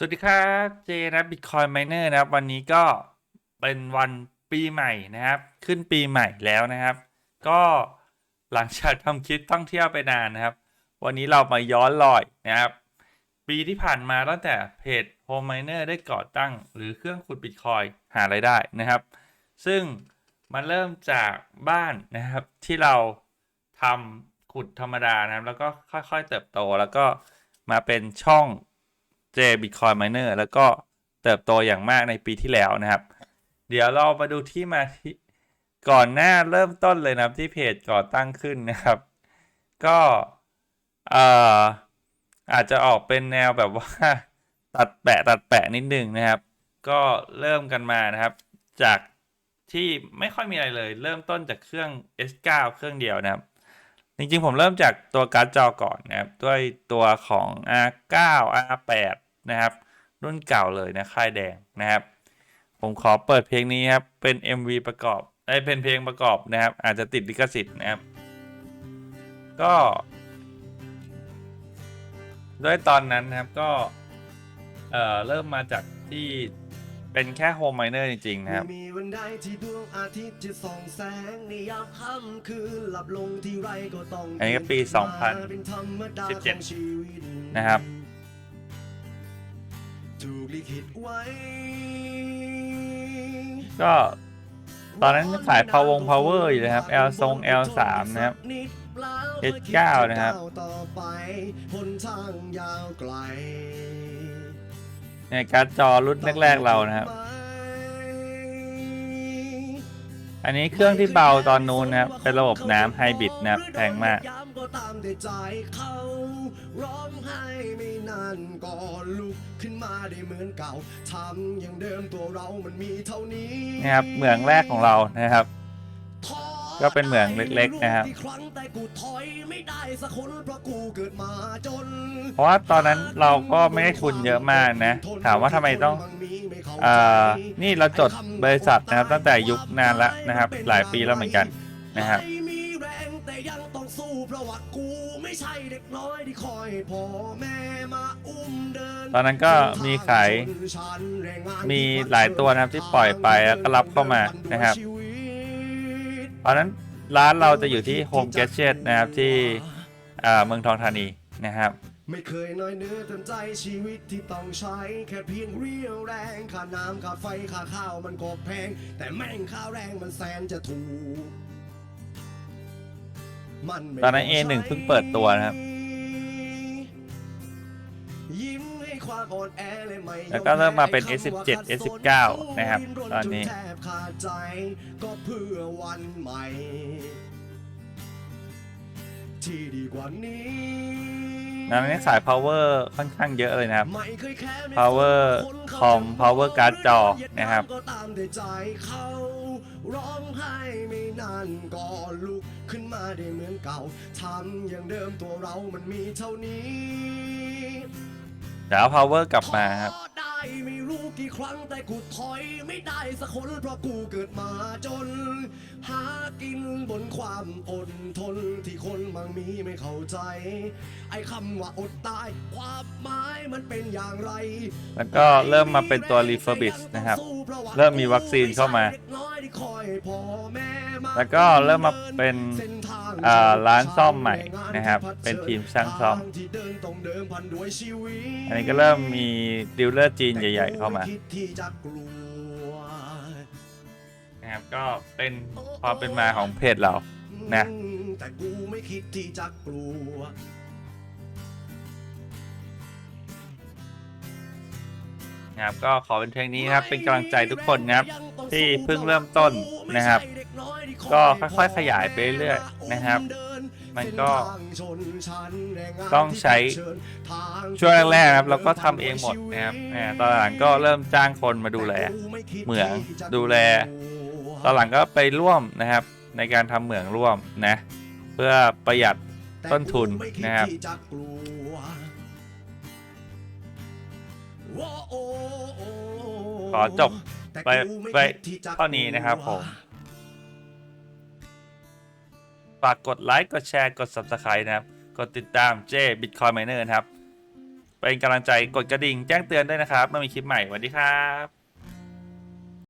สวัสดีครับเจนะบิตคอยไมเนอร์นะครับวันนี้ก็เป็นวันปีใหม่นะครับ ขึ้นปีใหม่แล้วนะครับ ก็หลังจากทำคลิปท่องเที่ยวไปนานนะครับ วันนี้เรามาย้อนรอยนะครับ ปีที่ผ่านมาตั้งแต่เพจ Home Miner ได้ก่อตั้ง หรือเครื่องขุดบิตคอยหารายได้นะครับ ซึ่งมันเริ่มจากบ้านนะครับที่เราทำขุดธรรมดานะครับ แล้วก็ค่อยๆเติบโตแล้วก็มาเป็นช่อง J Bitcoin Miner แล้วก็เติบโตอย่างมากในปีที่แล้วนะครับ เดี๋ยวเรามาดูที่มาที่ก่อนหน้าเริ่มต้นเลยนะครับที่เพจก่อตั้งขึ้นนะครับ ก็เอ่ออาจจะออกเป็นแนวแบบว่า ตัดแปะตัดแปะนิดนึงนะครับ ก็เริ่มกันมานะครับ จากที่ไม่ค่อยมีอะไรเลย เริ่มต้นจากเครื่อง S9 เครื่องเดียวนะครับ จริงๆ ผมเริ่มจากตัวการ์ดจอก่อนนะครับ ด้วยตัวของ R9 R8 นะครับ รุ่นเก่าเลยนะค่ายแดงนะครับ ผมขอเปิดเพลงนี้ครับ เป็น MV ประกอบไอ้ยเป็นเพลงประกอบนะครับ อาจจะติดลิขสิทธิ์นะครับ ก็ด้วยตอนนั้นนะครับก็ เอ่อ เริ่มมาจากที่เป็นแค่โฮมไมเนอร์จริง ๆ นะครับไม่มีวันใดที่ดวงอาทิตย์จะส่องแสงในยามค่ำคืนหลับลงที่ไรก็ต้องอันนี้ก็ปีตื่นมาเป็นธรรมดา2017ของชีวิตนะครับ ถูกลิขิตไว้ ก็ตอนนั้นขาย Power Power อยู่นะครับ L ทรง L3 นะครับ H9 นะครับต่อไปหนทางยาวไกลในการ์ดจอรุ่นแรก ๆ เรานะครับ อันนี้เครื่องที่เบาตอนนู้นนะครับเป็นระบบน้ำไฮบริดนะครับแพงมากตามแต่ใจเขาร้องไห้ไม่นานก็ลุกขึ้นมาได้เหมือนเก่าทำอย่างเดิมตัวเรามันมีเท่านี้นะครับเหมืองแรกของเรานะครับ ก็เป็นเหมืองเล็กๆนะครับ เพราะว่าตอนนั้นเราก็ไม่ได้ทุนเยอะมากนะ ถามว่าทำไมต้อง นี่เราจดบริษัทนะครับตั้งแต่ยุคนานแล้วนะครับ หลายปีแล้วเหมือนกันนะครับตอนนั้นก็มีขายมีหลายตัวนะครับที่ปล่อยไปแล้วก็รับเข้ามานะครับตอนนั้นร้านเราจะอยู่ที่ Home Gadget นะครับที่เมืองทองธานีนะครับ ไม่เคยน้อยเนื้อเต็มใจชีวิตที่ต้องใช้ แค่เพียงเรียวแรงค่าน้ำค่าไฟค่าข้าวมันก็แพง แต่แม่งค่าแรงมันแสนจะถูกมันไม่ตอนนั้นพใช้ A1 เพิ่งเปิดตัวนะครับ ยิ้มให้ความอ่อนแอเลยไม่ยอแล้วก็เริ่มมาเป็นแพ้ S17 คำว่าขัดสน S19 นะครับดิ้ตอนนี้จแทบขาดใจก็เพื่อวันใหม่ ที่ดีกว่านี้ ตอนนั้นขาย power ค่อนข้างเยอะเลยนะครับไม่เคยแค่ไม่ power คนเขา com power card จอนะครับก็ตามแต่ใจเขาร้องไห้ไม่นานก็ลุกขึ้นมาได้เหมือนเก่าทำอย่างเดิมตัวเรามันมีเท่านี้เดี๋ยวเอา power กลับมาครับท้อได้ไม่รู้กี่ ครั้งแต่กูถอยไม่ได้สักคนเพราะกูเกิดมาจน หากินบนความอดทนที่คนบางมีไม่เข้าใจ ไอ้คำว่าอดตาย ความหมายมันเป็นอย่างไรแล้วก็เริ่มมาเป็นตัว refurbish นะครับ เริ่มมีวัคซีนเข้ามา แล้วก็เริ่มมาเป็นร้านซ่อมใหม่นะครับ เป็นทีมช่างซ่อม อันนี้ก็เริ่มมีดีลเลอร์จีนใหญ่ ๆ เข้ามานะครับก็เป็นความเป็นมาของเพจเรา นะ แต่กูไม่คิดที่จะกลัว นะครับก็ขอเป็นเพลงนี้นะครับ เป็นกำลังใจทุกคนนะครับ ที่เพิ่งเริ่มต้นนะครับ ก็ค่อยๆขยายไปเรื่อยๆนะครับ มันก็ต้องใช้ช่วงแรกๆนะครับเราก็ทำเองหมดนะครับอ่าตอนหลังก็เริ่มจ้างคนมาดูแลเหมืองดูแล ตอนหลังก็ไปร่วมนะครับ ในการทำเหมืองร่วมนะ เพื่อประหยัดต้นทุนนะครับขอจบไปไปเท่านี้นะครับผม ฝากกดไลค์กดแชร์กด Subscribe นะครับ กดติดตามเจ Bitcoin Miner นะครับ เป็นกำลังใจกดกระดิ่งแจ้งเตือนด้วยนะครับ เมื่อมีคลิปใหม่สวัสดีครับ